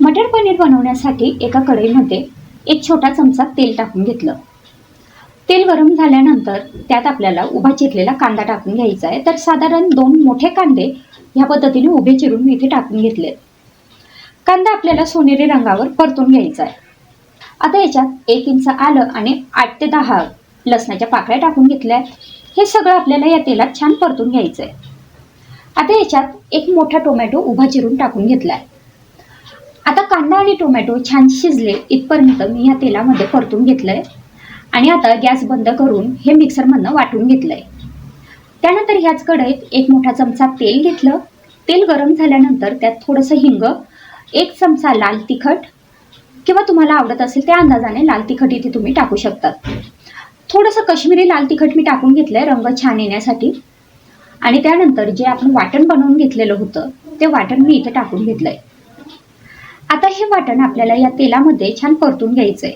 मटर पनीर बनवण्यासाठी एका कढईमध्ये एक छोटा चमचा तेल टाकून घेतलं. तेल गरम झाल्यानंतर त्यात आपल्याला उभा चिरलेला कांदा टाकून घ्यायचा आहे. तर साधारण दोन मोठे कांदे ह्या पद्धतीने उभे चिरून मी इथे टाकून घेतले. कांदा आपल्याला सोनेरी रंगावर परतून घ्यायचा आहे. आता याच्यात एक इंच आलं आणि आठ ते दहा लसणाच्या पाकळ्या टाकून घेतल्या आहेत. हे सगळं आपल्याला या तेलात छान परतून घ्यायचं आहे आता याच्यात एक मोठा टोमॅटो उभा चिरून टाकून घेतला आहे आता कांदा आणि टोमॅटो छान शिजले इथपर्यंत मी ह्या तेलामध्ये परतून घेतलंय. आणि आता गॅस बंद करून हे मिक्सरमधनं वाटून घेतलंय. त्यानंतर ह्याच कढईत एक मोठा चमचा तेल घेतलं. तेल गरम झाल्यानंतर त्यात थोडंसं हिंग एक चमचा लाल तिखट किंवा तुम्हाला आवडत असेल त्या अंदाजाने लाल तिखट इथे तुम्ही टाकू शकतात. थोडंसं कश्मीरी लाल तिखट मी टाकून घेतलंय रंग छान येण्यासाठी. आणि त्यानंतर जे आपण वाटण बनवून घेतलेलं होतं ते वाटण मी इथे टाकून घेतलंय. आता हे वाटण आपल्याला या तेलामध्ये छान परतून घ्यायचंय.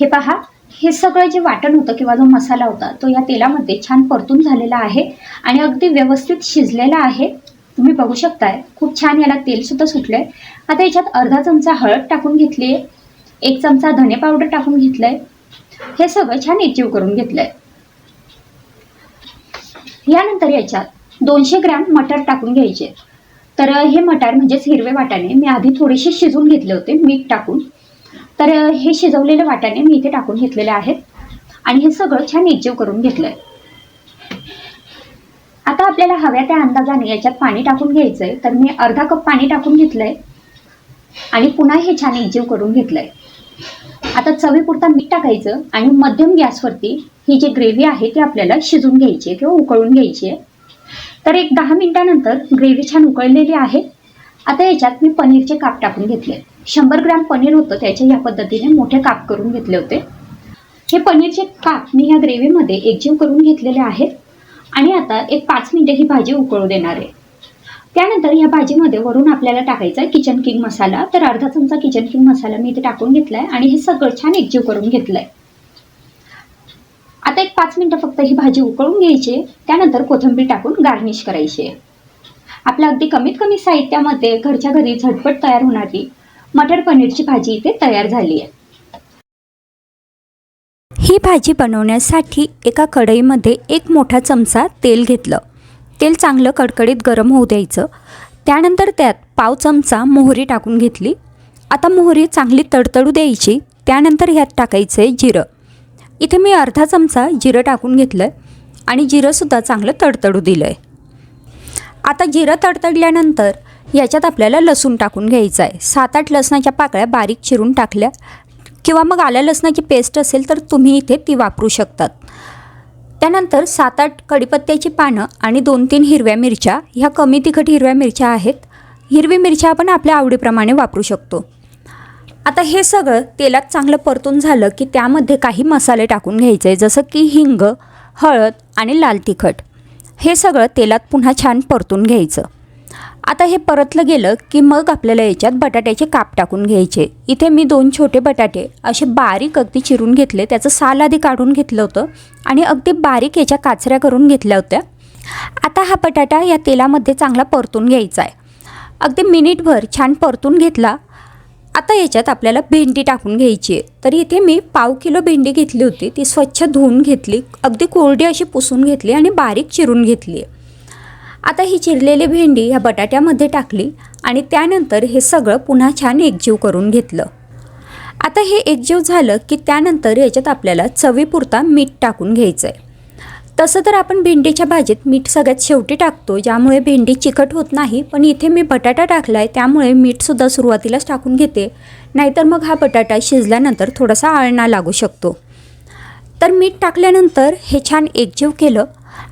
हे पहा हे सगळं जे वाटण होतं किंवा जो मसाला होता तो या तेलामध्ये छान परतून झालेला आहे आणि अगदी व्यवस्थित शिजलेला आहे. तुम्ही बघू शकताय खूप छान याला तेल सुद्धा सुटलंय. आता याच्यात अर्धा चमचा हळद टाकून घेतली आहे एक चमचा धने पावडर टाकून घेतलंय. हे सगळं छान एकजीव करून घेतलंय. यानंतर याच्यात दोनशे ग्रॅम मटर टाकून घ्यायचे. तर हे मटार म्हणजेच हिरवे वाटाणे मी आधी थोडेसे शिजवून घेतले होते मीठ टाकून. तर हे शिजवलेले वाटाणे मी इथे टाकून घेतलेले आहेत. आणि हे सगळं छान एकजीव करून घेतलंय. आता आपल्याला हव्या त्या अंदाजाने याच्यात पाणी टाकून घ्यायचंय. तर मी अर्धा कप पाणी टाकून घेतलंय. आणि पुन्हा हे छान एकजीव करून घेतलंय. आता चवीपुरता मीठ टाकायचं आणि मध्यम गॅसवरती ही जी ग्रेव्ही आहे ती आपल्याला शिजून घ्यायची आहे किंवा उकळून घ्यायची आहे. तर एक दहा मिनिटानंतर ग्रेव्ही छान उकळलेली आहे. आता याच्यात मी पनीरचे काप टाकून घेतले. शंभर ग्रॅम पनीर होतं त्याचे या पद्धतीने मोठे काप करून घेतले होते. हे पनीरचे काप मी ह्या ग्रेव्हीमध्ये एकजीव करून घेतलेले आहेत. आणि आता एक पाच मिनिटं ही भाजी उकळू देणार आहे. त्यानंतर ह्या भाजीमध्ये वरून आपल्याला टाकायचा आहे किचन किंग मसाला. तर अर्धा चमचा किचन किंग मसाला मी इथे टाकून घेतला आहे आणि हे सगळं छान एकजीव करून घेतलं आहे आता एक पाच मिनिटं फक्त ही भाजी उकळून घ्यायची त्यानंतर कोथिंबीर टाकून गार्निश करायची आपल्या अगदी कमीत कमी साहित्यामध्ये घरच्या घरी झटपट तयार होणारी मटर पनीरची भाजी इथे तयार झाली आहे. ही भाजी बनवण्यासाठी एका कढईमध्ये एक मोठा चमचा तेल घेतलं. तेल चांगलं कडकडीत गरम होऊ द्यायचं. त्यानंतर त्यात पाव चमचा मोहरी टाकून घेतली. आता मोहरी चांगली तडतडू द्यायची. त्यानंतर ह्यात टाकायचं आहे जिरं. इथे मी अर्धा चमचा जिरं टाकून घेतलं आहे आणि जिरंसुद्धा चांगलं तडतडू दिलं आहे आता जिरं तडतडल्यानंतर याच्यात आपल्याला लसूण टाकून घ्यायचं आहे सात आठ लसणाच्या पाकळ्या बारीक चिरून टाकल्या. किंवा मग आल्या लसणाची पेस्ट असेल तर तुम्ही इथे ती वापरू शकतात. त्यानंतर सात आठ कडीपत्त्याची पानं आणि दोन तीन हिरव्या मिरच्या ह्या कमी तिखट हिरव्या मिरच्या आहेत. हिरवी मिरच्या आपण आपल्या आवडीप्रमाणे वापरू शकतो. आता हे सगळं तेलात चांगलं परतून झालं की त्यामध्ये काही मसाले टाकून घ्यायचे जसं की हिंग हळद आणि लाल तिखट. हे सगळं तेलात पुन्हा छान परतून घ्यायचं. आता हे परतलं गेलं की मग आपल्याला याच्यात बटाट्याचे काप टाकून घ्यायचे. इथे मी दोन छोटे बटाटे असे बारीक अगदी चिरून घेतले त्याचं साल आधी काढून घेतलं होतं आणि अगदी बारीक याच्या काचऱ्या करून घेतल्या होत्या. आता हा बटाटा या तेलामध्ये चांगला परतून घ्यायचा आहे. अगदी मिनिटभर छान परतून घेतला आता याच्यात आपल्याला भेंडी टाकून घ्यायची आहे. तर इथे मी पाव किलो भेंडी घेतली होती. ती स्वच्छ धुवून घेतली. अगदी कोरडी अशी पुसून घेतली आणि बारीक चिरून घेतली आहे. आता ही चिरलेली भेंडी ह्या बटाट्यामध्ये टाकली आणि त्यानंतर हे सगळं पुन्हा छान एकजीव करून घेतलं. आता हे एकजीव झालं की त्यानंतर याच्यात आपल्याला चवीपुरता मीठ टाकून घ्यायचं आहे तसं तर आपण भेंडीच्या भाजीत मीठ सगळ्यात शेवटी टाकतो ज्यामुळे भेंडी चिकट होत नाही. पण इथे मी बटाटा टाकला आहे त्यामुळे मीठसुद्धा सुरुवातीलाच टाकून घेते. नाहीतर मग हा बटाटा शिजल्यानंतर थोडासा आळणा लागू शकतो. तर मीठ टाकल्यानंतर हे छान एकजीव केलं.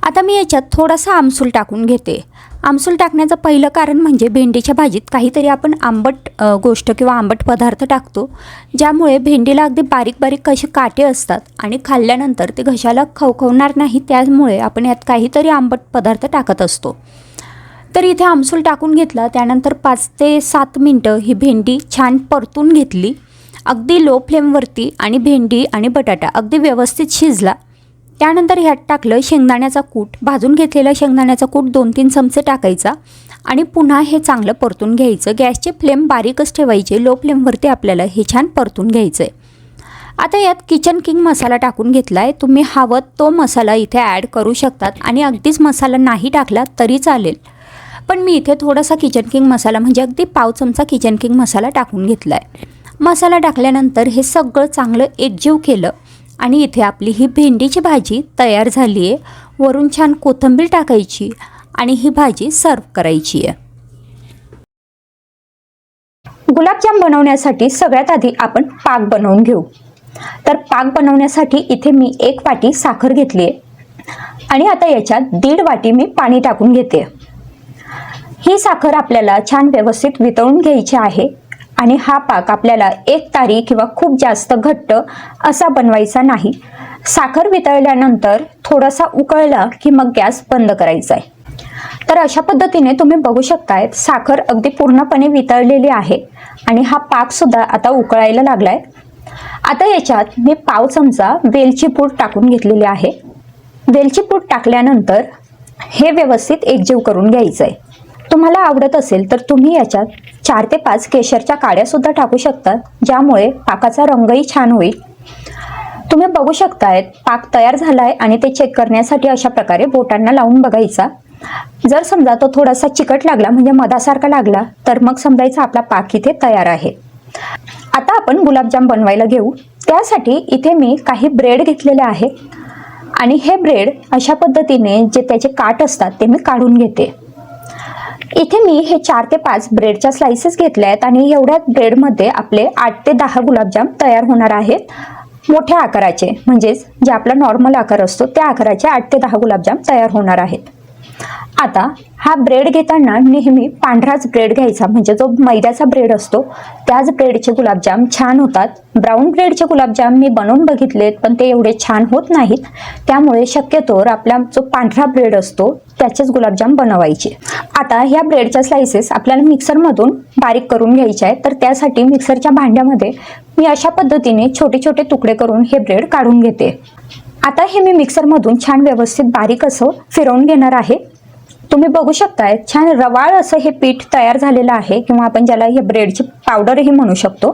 आता मी याच्यात थोडासा आमसूल टाकून घेते. आमसूल टाकण्याचं पहिलं कारण म्हणजे भेंडीच्या भाजीत काहीतरी आपण आंबट गोष्ट किंवा आंबट पदार्थ टाकतो ज्यामुळे भेंडीला अगदी बारीक बारीक कसे काटे असतात आणि खाल्ल्यानंतर ते घशाला खवखवणार नाही त्यामुळे आपण यात काहीतरी आंबट पदार्थ टाकत असतो. तर इथे आमसूल टाकून घेतला त्यानंतर पाच ते सात मिनटं ही भेंडी छान परतून घेतली. अगदी लो फ्लेमवरती आणि भेंडी आणि बटाटा अगदी व्यवस्थित शिजला. त्यानंतर ह्यात टाकलं शेंगदाण्याचा कूट. भाजून घेतलेला शेंगदाण्याचा कूट दोन तीन चमचे टाकायचा आणि पुन्हा हे चांगलं परतून घ्यायचं. गॅसचे फ्लेम बारीकच ठेवायचे. लो फ्लेमवरती आपल्याला हे छान परतून घ्यायचं आहे आता यात किचन किंग मसाला टाकून घेतला आहे तुम्ही हवं तो मसाला इथे ॲड करू शकतात आणि अगदीच मसाला नाही टाकला तरी चालेल. पण मी इथे थोडासा किचन किंग मसाला म्हणजे अगदी पाव चमचा किचन किंग मसाला टाकून घेतला आहे मसाला टाकल्यानंतर हे सगळं चांगलं एकजीव केलं. आणि इथे आपली ही भेंडीची भाजी तयार झाली आहे वरून छान कोथिंबीर टाकायची आणि ही भाजी सर्व करायची आहे. गुलाबजाम बनवण्यासाठी सगळ्यात आधी आपण पाक बनवून घेऊ. तर पाक बनवण्यासाठी इथे मी एक वाटी साखर घेतली आहे आणि आता याच्यात दीड वाटी मी पाणी टाकून घेते ही साखर आपल्याला छान व्यवस्थित वितळून घ्यायची आहे. आणि हा पाक आपल्याला एक तारी किंवा खूप जास्त घट्ट असा बनवायचा नाही. साखर वितळल्यानंतर थोडासा उकळला की मग गॅस बंद करायचा आहे. तर अशा पद्धतीने तुम्ही बघू शकताय साखर अगदी पूर्णपणे वितळलेली आहे आणि हा पाक सुद्धा आता उकळायला लागलाय. आता याच्यात मी पाव चमचा वेलची पूड टाकून घेतलेली आहे. वेलची पूड टाकल्यानंतर हे व्यवस्थित एकजीव करून घ्यायचं आहे तुम्हाला आवडत असेल तर तुम्ही याच्यात चार ते पाच केशरच्या काड्या सुद्धा टाकू शकतात ज्यामुळे पाकाचा रंगही छान होईल. तुम्ही बघू शकताय पाक तयार झालाय आणि ते चेक करण्यासाठी अशा प्रकारे बोटांना लावून बघायचा. जर समजा तो थोडासा चिकट लागला म्हणजे मधासारखा लागला तर मग समजायचं आपला पाक इथे तयार आहे. आता आपण गुलाबजाम बनवायला घेऊ. त्यासाठी इथे मी काही ब्रेड घेतलेले आहे आणि हे ब्रेड अशा पद्धतीने जे त्याचे काट असतात ते मी काढून घेते. इथे मी हे चार ते पाच ब्रेडच्या स्लाइसेस घेतल्या आहेत आणि एवढ्या ब्रेडमध्ये आपले आठ ते दहा गुलाबजाम तयार होणार आहेत. मोठ्या आकाराचे म्हणजेच जे आपला नॉर्मल आकार असतो त्या आकाराचे आठ ते दहा गुलाबजाम तयार होणार आहेत. आता हा ब्रेड घेताना नेहमी पांढराच ब्रेड घ्यायचा. म्हणजे जो मैद्याचा ब्रेड असतो त्याच ब्रेडचे गुलाबजाम छान होतात. ब्राऊन ब्रेडचे गुलाबजाम मी बनवून बघितलेत पण ते एवढे छान होत नाहीत. त्यामुळे शक्यतोवर आपला जो पांढरा ब्रेड असतो त्याचेच गुलाबजाम बनवायचे. आता ह्या ब्रेडच्या स्लाइसेस आपल्याला मिक्सरमधून बारीक करून घ्यायच्या आहेत. तर त्यासाठी मिक्सरच्या भांड्यामध्ये मी अशा पद्धतीने छोटे छोटे तुकडे करून हे ब्रेड काढून घेते. आता हे मी मिक्सरमधून छान व्यवस्थित बारीक असं फिरवून घेणार आहे. तुम्ही बघू शकताय छान रवाळ असं हे पीठ तयार झालेलं आहे. किंवा आपण ज्याला हे ब्रेडची पावडरही म्हणू शकतो.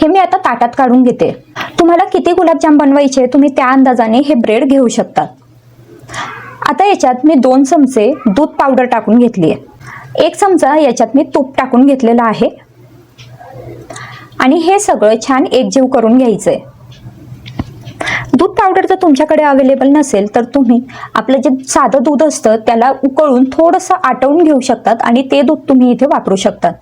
हे मी आता ताटात काढून घेते. तुम्हाला किती गुलाबजाम बनवायचे तुम्ही त्या अंदाजाने हे ब्रेड घेऊ शकतात आता याच्यात मी दोन चमचे दूध पावडर टाकून घेतली आहे. एक चमचा याच्यात मी तूप टाकून घेतलेला आहे. आणि हे सगळं छान एकजीव करून घ्यायचं आहे दूध पावडर जर तुमच्याकडे अवेलेबल नसेल तर तुम्ही आपलं जे साधं दूध असतं त्याला उकळून थोडंसं आटवून घेऊ शकतात आणि ते दूध तुम्ही इथे वापरू शकतात.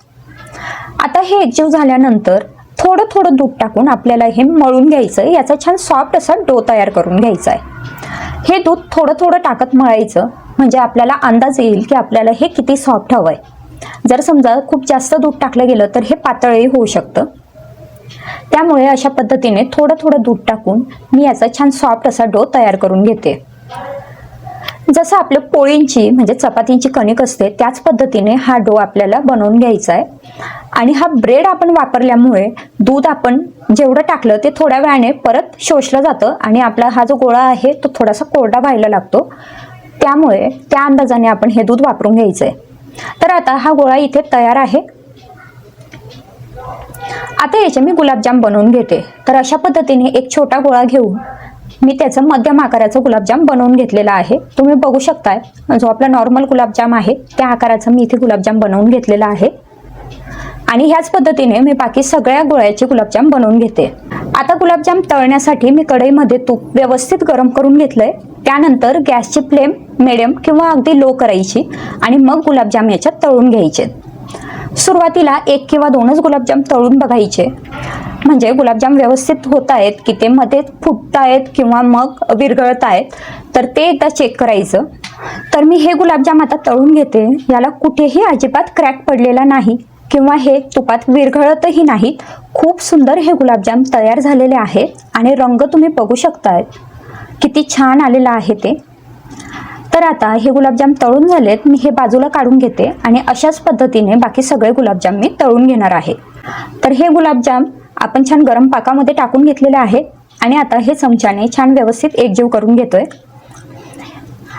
आता हे एकजीव झाल्यानंतर थोडं थोडं दूध टाकून आपल्याला हे मळून घ्यायचं आहे याचा छान सॉफ्ट असा डो तयार करून घ्यायचा आहे हे दूध थोडं थोडं टाकत मळायचं म्हणजे आपल्याला अंदाज येईल की आपल्याला हे किती सॉफ्ट हवं आहे जर समजा खूप जास्त दूध टाकलं गेलं तर हे पातळही होऊ शकतं. त्यामुळे अशा पद्धतीने थोडं थोडं दूध टाकून मी याचा छान सॉफ्ट असा डो तयार करून घेते. जसं आपलं पोळींची म्हणजे चपातींची कणिक असते त्याच पद्धतीने हा डो आपल्याला बनवून घ्यायचा आहे आणि हा ब्रेड आपण वापरल्यामुळे दूध आपण जेवढं टाकलं ते थोड्या वेळाने परत शोषलं जातं आणि आपला हा जो गोळा आहे तो थोडासा कोरडा व्हायला लागतो. त्यामुळे त्या अंदाजाने आपण हे दूध वापरून घ्यायचं आहे तर आता हा गोळा इथे तयार आहे. आता याचे मी गुलाबजाम बनवून घेते. तर अशा पद्धतीने एक छोटा गोळा घेऊन मी त्याचं मध्यम आकाराचं गुलाबजाम बनवून घेतलेला आहे. तुम्ही बघू शकताय जो आपला नॉर्मल गुलाबजाम आहे त्या आकाराचं मी इथे गुलाबजाम बनवून घेतलेला आहे. आणि ह्याच पद्धतीने मी बाकी सगळ्या गोळ्याचे गुलाबजाम बनवून घेते. आता गुलाबजाम तळण्यासाठी मी कढईमध्ये तूप व्यवस्थित गरम करून घेतलंय. त्यानंतर गॅसची फ्लेम मिडियम किंवा अगदी लो करायची आणि मग गुलाबजाम याच्यात तळून घ्यायचे. सुरुवातीला एक किंवा दोनच गुलाबजाम तळून बघायचे. म्हणजे गुलाबजाम व्यवस्थित होत आहेत की ते मध्ये फुटत आहेत किंवा मग विरघळत आहेत तर ते एकदा चेक करायचं. तर मी हे गुलाबजाम आता तळून घेते. याला कुठेही अजिबात क्रॅक पडलेला नाही किंवा हे तुपात विरघळतही नाहीत. खूप सुंदर हे गुलाबजाम तयार झालेले आहेत आणि रंग तुम्ही बघू शकताय. किती छान आलेला आहे ते. तर आता हे गुलाबजाम तळून झालेत मी हे बाजूला काढून घेते आणि अशाच पद्धतीने बाकी सगळे गुलाबजाम मी तळून घेणार आहे. तर हे गुलाबजाम आपण छान गरम पाकामध्ये टाकून घेतलेले आहे आणि आता हे चमच्याने छान व्यवस्थित एकजीव करून घेतोय.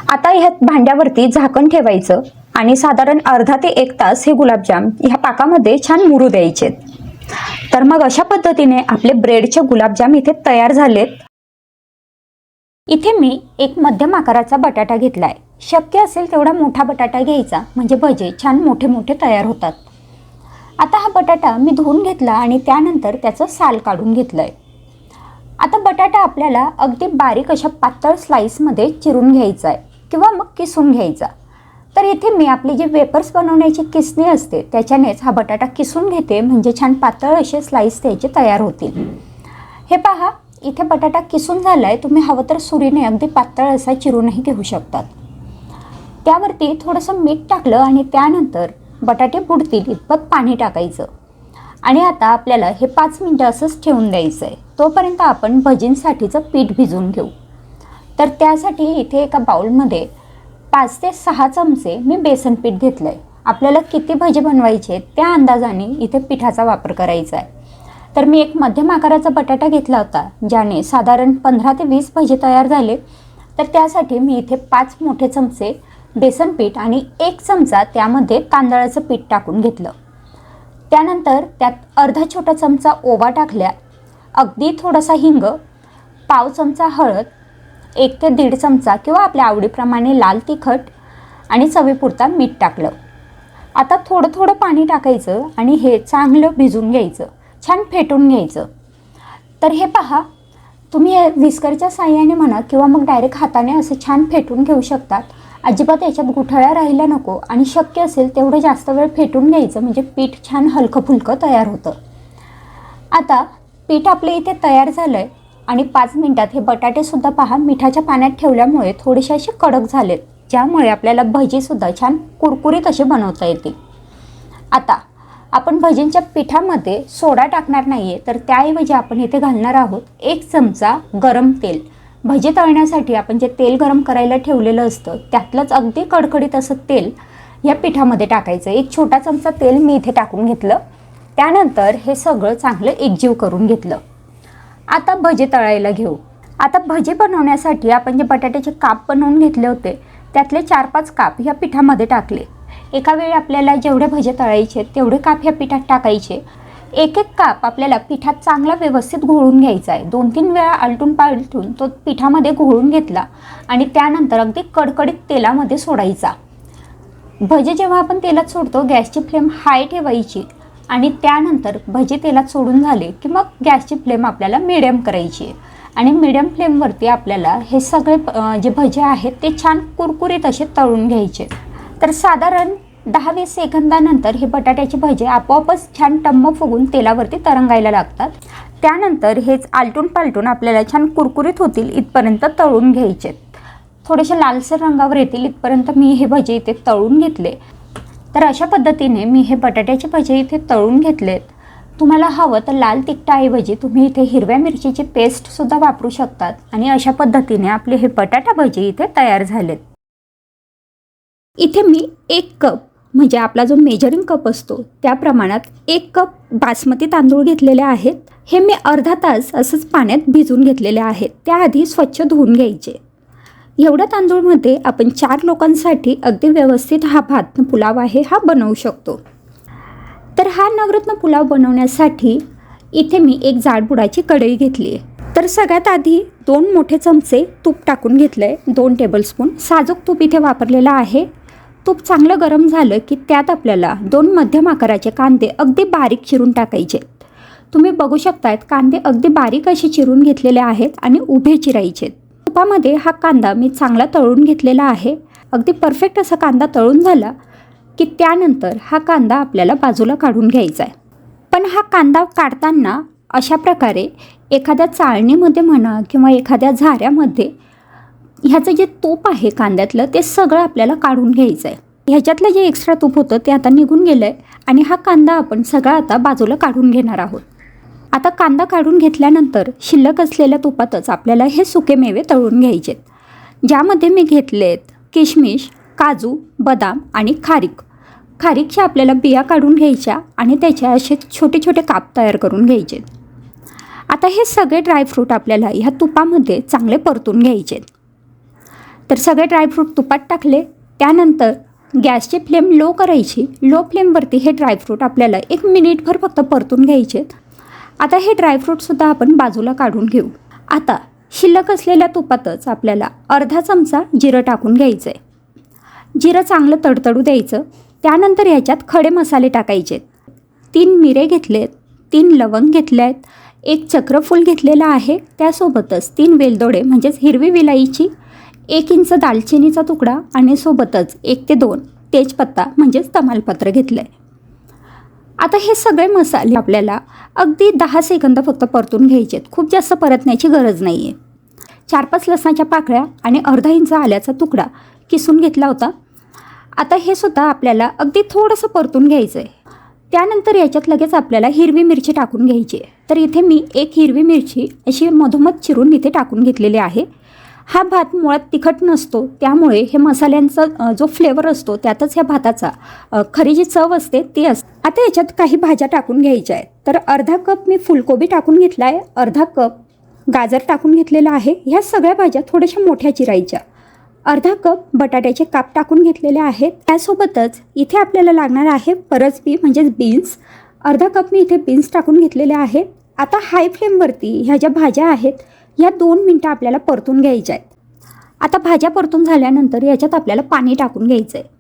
आता ह्या भांड्यावरती झाकण ठेवायचं आणि साधारण अर्धा ते एक तास हे गुलाबजाम ह्या पाकामध्ये छान मुरू द्यायचे तर मग अशा पद्धतीने आपले ब्रेडचे गुलाबजाम इथे तयार झालेत. इथे मी एक मध्यम आकाराचा बटाटा घेतला आहे शक्य असेल तेवढा मोठा बटाटा घ्यायचा म्हणजे भजे छान मोठे मोठे तयार होतात. आता हा बटाटा मी धुवून घेतला आणि त्यानंतर त्याचं साल काढून घेतलं आहे आता बटाटा आपल्याला अगदी बारीक अशा पातळ स्लाईसमध्ये चिरून घ्यायचा आहे किंवा मग किसून घ्यायचा. तर इथे मी आपली जी वेपर्स बनवण्याची किसणी असते त्याच्यानेच हा बटाटा किसून घेते म्हणजे छान पातळ असे स्लाईस त्याचे तयार होतील. हे पहा इथे बटाटा किसून झाला आहे तुम्ही हवं तर सुरीने अगदी पातळ असा चिरूनही घेऊ शकतात. त्यावरती थोडंसं मीठ टाकलं आणि त्यानंतर बटाटे बुडतील इतपत पाणी टाकायचं. आणि आता आपल्याला हे पाच मिनटं असंच ठेवून द्यायचं आहे तोपर्यंत आपण भजींसाठीचं पीठ भिजवून घेऊ. तर त्यासाठी इथे एका बाउलमध्ये पाच ते सहा चमचे मी बेसन पीठ घेतलं आहे आपल्याला किती भजी बनवायचे त्या अंदाजाने इथे पिठाचा वापर करायचा आहे तर मी एक मध्यम आकाराचा बटाटा घेतला होता ज्याने साधारण पंधरा ते वीस भजे तयार झाले. तर त्यासाठी मी इथे पाच मोठे चमचे बेसन पीठ आणि एक चमचा त्यामध्ये तांदळाचं पीठ टाकून घेतलं. त्यानंतर त्यात अर्धा छोटा चमचा ओवा टाकल्या अगदी थोडासा हिंग पाव चमचा हळद एक ते दीड चमचा किंवा आपल्या आवडीप्रमाणे लाल तिखट आणि चवीपुरता मीठ टाकलं. आता थोडं थोडं पाणी टाकायचं आणि हे चांगलं भिजून घ्यायचं. छान फेटून घ्यायचं. तर हे पहा तुम्ही विस्करच्या साह्याने म्हणा किंवा मग डायरेक्ट हाताने असं छान फेटून घेऊ शकतात. अजिबात याच्यात गुठळ्या राहिल्या नको आणि शक्य असेल तेवढं जास्त वेळ फेटून घ्यायचं म्हणजे पीठ छान हलकं फुलकं तयार होतं. आता पीठ आपलं इथे तयार झालं आहे आणि पाच मिनटात हे बटाटेसुद्धा पहा मिठाच्या पाण्यात ठेवल्यामुळे थोडेसे असे कडक झालेत ज्यामुळे आपल्याला भजीसुद्धा छान कुरकुरीत असे बनवता येतील. आता आपण भजींच्या पिठामध्ये सोडा टाकणार नाही आहे तर त्याऐवजी आपण इथे घालणार आहोत एक चमचा गरम तेल. भजी तळण्यासाठी आपण जे तेल गरम करायला ठेवलेलं असतं त्यातलंच अगदी कडकडीत असं तेल या पिठामध्ये टाकायचं. एक छोटा चमचा तेल मी इथे टाकून घेतलं. त्यानंतर हे सगळं चांगलं एकजीव करून घेतलं. आता भजे तळायला घेऊ. आता भजे बनवण्यासाठी आपण जे बटाट्याचे काप बनवून घेतले होते त्यातले चार पाच काप ह्या पिठामध्ये टाकले. एका वेळी आपल्याला जेवढे भजे तळायचे तेवढे काप ह्या पिठात टाकायचे. एक एक काप आपल्याला पिठात चांगला व्यवस्थित घोळून घ्यायचा आहे. दोन तीन वेळा आलटून पालटून तो पिठामध्ये घोळून घेतला आणि त्यानंतर अगदी कडकडीत तेलामध्ये सोडायचा. भजे जेव्हा आपण तेलात सोडतो गॅसची फ्लेम हाय ठेवायची आणि त्यानंतर भजे तेलात सोडून झाले की मग गॅसची फ्लेम आपल्याला मिडियम करायची. आणि मिडियम फ्लेमवरती आपल्याला हे सगळे जे भजे आहेत ते छान कुरकुरीत असे तळून घ्यायचे. तर साधारण दहा वीस सेकंदानंतर हे बटाट्याचे भजे आपोआपच छान टम्म फुगून तेलावरती तरंगायला लागतात. त्यानंतर हेच आलटून पालटून आपल्याला छान कुरकुरीत होतील इथपर्यंत तळून घ्यायचे. थोडेसे लालसर रंगावर येतील इथपर्यंत मी हे भजे इथे तळून घेतले. तर अशा पद्धतीने मी हे बटाट्याचे भजे इथे तळून घेतलेत. तुम्हाला हवं तर लाल तिखटाऐवजी तुम्ही इथे हिरव्या मिरचीची पेस्टसुद्धा वापरू शकतात आणि अशा पद्धतीने आपले हे बटाटा भजे इथे तयार झालेत. इथे मी एक कप म्हणजे आपला जो मेजरिंग कप असतो त्या प्रमाणात एक कप बासमती तांदूळ घेतलेले आहेत. हे मी अर्धा तास असंच पाण्यात भिजून घेतलेले आहेत. त्याआधी स्वच्छ धुवून घ्यायचे. एवढ्या तांदूळमध्ये आपण चार लोकांसाठी अगदी व्यवस्थित हा भात पुलाव आहे हा बनवू शकतो. तर हा नवरत्न पुलाव बनवण्यासाठी इथे मी एक जाडबुडाची कढई घेतली आहे. तर सगळ्यात आधी दोन मोठे चमचे तूप टाकून घेतलं आहे दोन टेबलस्पून साजूक तूप इथे वापरलेलं आहे. तूप चांगलं गरम झालं की त्यात आपल्याला दोन मध्यम आकाराचे कांदे अगदी बारीक चिरून टाकायचे. तुम्ही बघू शकतायत कांदे अगदी बारीक असे चिरून घेतलेले आहेत आणि उभे चिरायचे. तुपामध्ये हा कांदा मी चांगला तळून घेतलेला आहे. अगदी परफेक्ट असा कांदा तळून झाला की त्यानंतर हा कांदा आपल्याला बाजूला काढून घ्यायचा आहे पण हा कांदा काढताना अशा प्रकारे एखाद्या चाळणीमध्ये म्हणा किंवा एखाद्या झाऱ्यामध्ये ह्याचं जे तूप आहे कांद्यातलं ते सगळं आपल्याला काढून घ्यायचं आहे ह्याच्यातलं जे एक्स्ट्रा तूप होतं ते आता निघून गेलं आहे आणि हा कांदा आपण सगळा आता बाजूला काढून घेणार आहोत. आता कांदा काढून घेतल्यानंतर शिल्लक असलेल्या तुपातच आपल्याला हे सुके मेवे तळून घ्यायचे ज्यामध्ये मी घेतले आहेत किशमिश काजू बदाम आणि खारीक. खारीकच्या आपल्याला बिया काढून घ्यायच्या आणि त्याचे असे छोटे छोटे काप तयार करून घ्यायचे आता हे सगळे ड्रायफ्रूट आपल्याला ह्या तुपामध्ये चांगले परतून घ्यायचे तर सगळे ड्रायफ्रूट तुपात टाकले. त्यानंतर गॅसची फ्लेम लो करायची. लो फ्लेमवरती हे ड्रायफ्रूट आपल्याला एक मिनिटभर फक्त परतून घ्यायचे आता हे ड्रायफ्रूटसुद्धा आपण बाजूला काढून घेऊ. आता शिल्लक असलेल्या तुपातच आपल्याला अर्धा चमचा जिरं टाकून घ्यायचं आहे जिरं चांगलं तडतडू द्यायचं. त्यानंतर ह्याच्यात खडे मसाले टाकायचे तीन मिरे घेतलेत तीन लवंग घेतले आहेत एक चक्रफूल घेतलेलं आहे. त्यासोबतच तीन वेलदोडे म्हणजेच हिरवी विलाईची एक इंच दालचिनीचा तुकडा आणि सोबतच एक ते दोन तेजपत्ता म्हणजेच तमालपत्र घेतलं आहे आता हे सगळे मसाले आपल्याला अगदी दहा सेकंद फक्त परतून घ्यायचे आहेत खूप जास्त परतण्याची गरज नाही आहे चार पाच लसणाच्या पाकळ्या आणि अर्धा इंच आल्याचा तुकडा किसून घेतला होता. आता हे सुद्धा आपल्याला अगदी थोडंसं परतून घ्यायचं आहे त्यानंतर याच्यात लगेच आपल्याला हिरवी मिरची टाकून घ्यायची आहे. तर इथे मी एक हिरवी मिरची अशी मधोमध चिरून इथे टाकून घेतलेली आहे. हा भात मुळात तिखट नसतो. त्यामुळे हे मसाल्यांचा जो फ्लेवर असतो त्यातच ह्या भाताचा खरी जी चव असते ती असते. आता याच्यात काही भाज्या टाकून घ्यायच्या आहेत. तर अर्धा कप मी फुलकोबी टाकून घेतला आहे अर्धा कप गाजर टाकून घेतलेला आहे. ह्या सगळ्या भाज्या थोड्याशा मोठ्या चिरायच्या. अर्धा कप बटाट्याचे काप टाकून घेतलेले आहेत. त्यासोबतच इथे आपल्याला लागणार आहे परसबी म्हणजेच बीन्स अर्धा कप मी इथे बीन्स टाकून घेतलेले आहेत. आता हाय फ्लेमवरती ह्या ज्या भाज्या आहेत या दोन मिनटं आपल्याला परतून घ्यायच्या आहेत. आता भाज्या परतून झाल्यानंतर याच्यात आपल्याला पाणी टाकून घ्यायचं आहे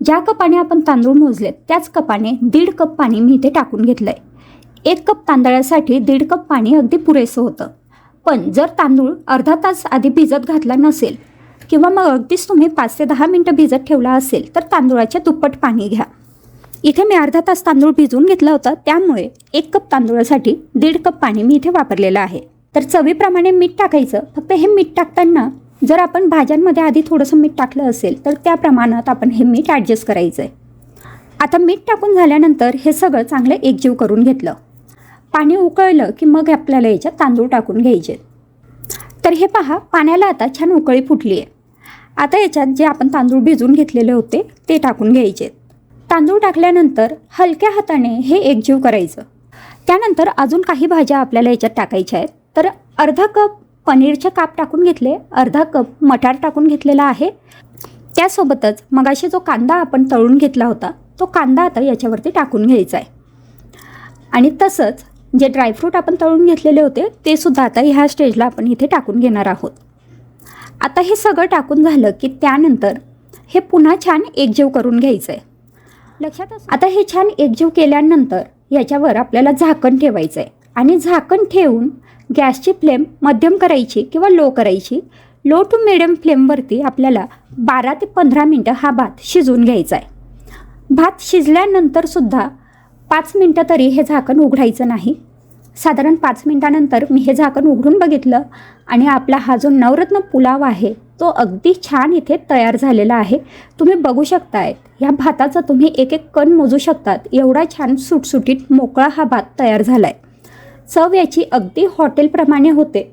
ज्या कपाने आपण तांदूळ मोजलेत त्याच कपाने दीड कप पाणी मी इथे टाकून घेतलं आहे एक कप तांदळासाठी दीड कप पाणी अगदी पुरेसं होतं. पण जर तांदूळ अर्धा तास आधी भिजत घातला नसेल किंवा मग अगदीच तुम्ही पाच ते दहा मिनटं भिजत ठेवला असेल तर तांदूळाच्या दुप्पट पाणी घ्या. इथे मी अर्धा तास तांदूळ भिजवून घेतला होता त्यामुळे एक कप तांदूळासाठी दीड कप पाणी मी इथे वापरलेलं आहे. तर चवीप्रमाणे मीठ टाकायचं. फक्त हे मीठ टाकताना जर आपण भाज्यांमध्ये आधी थोडंसं मीठ टाकलं असेल तर त्या प्रमाणात आपण हे मीठ ॲडजस्ट करायचं आहे आता मीठ टाकून झाल्यानंतर हे सगळं चांगलं एकजीव करून घेतलं. पाणी उकळलं की मग आपल्याला याच्यात तांदूळ टाकून घ्यायचे. तर हे पहा पाण्याला आता छान उकळी फुटली आहे. आता याच्यात जे आपण तांदूळ भिजून घेतलेले होते ते टाकून घ्यायचे. तांदूळ टाकल्यानंतर हलक्या हाताने हे एकजीव करायचं. त्यानंतर अजून काही भाज्या आपल्याला याच्यात टाकायच्या आहेत. तर अर्धा कप पनीरचे काप टाकून घेतले अर्धा कप मटार टाकून घेतलेला आहे. त्यासोबतच मगाशी जो कांदा आपण तळून घेतला होता तो कांदा आता याच्यावरती टाकून घ्यायचा आहे. आणि तसंच जे ड्रायफ्रूट आपण तळून घेतलेले होते ते सुद्धा आता ह्या स्टेजला आपण इथे टाकून घेणार आहोत. आता हे सगळं टाकून झालं की त्यानंतर हे पुन्हा छान एकजीव करून घ्यायचं आहे लक्षात आता हे छान एकजीव केल्यानंतर याच्यावर आपल्याला झाकण ठेवायचं आहे आणि झाकण ठेवून गॅसची फ्लेम मध्यम करायची किंवा लो करायची. लो टू मिडियम फ्लेमवरती आपल्याला बारा ते पंधरा मिनटं हा भात शिजवून घ्यायचा आहे. भात शिजल्यानंतरसुद्धा पाच मिनटं तरी हे झाकण उघडायचं नाही. साधारण पाच मिनटानंतर मी हे झाकण उघडून बघितलं आणि आपला हा जो नवरत्न पुलाव आहे तो अगदी छान इथे तयार झालेला आहे. तुम्ही बघू शकताय ह्या भाताचा तुम्ही एक एक कण मोजू शकतात. एवढा छान सुटसुटीत मोकळा हा भात तयार झाला आहे चव याची अगदी हॉटेलप्रमाणे होते.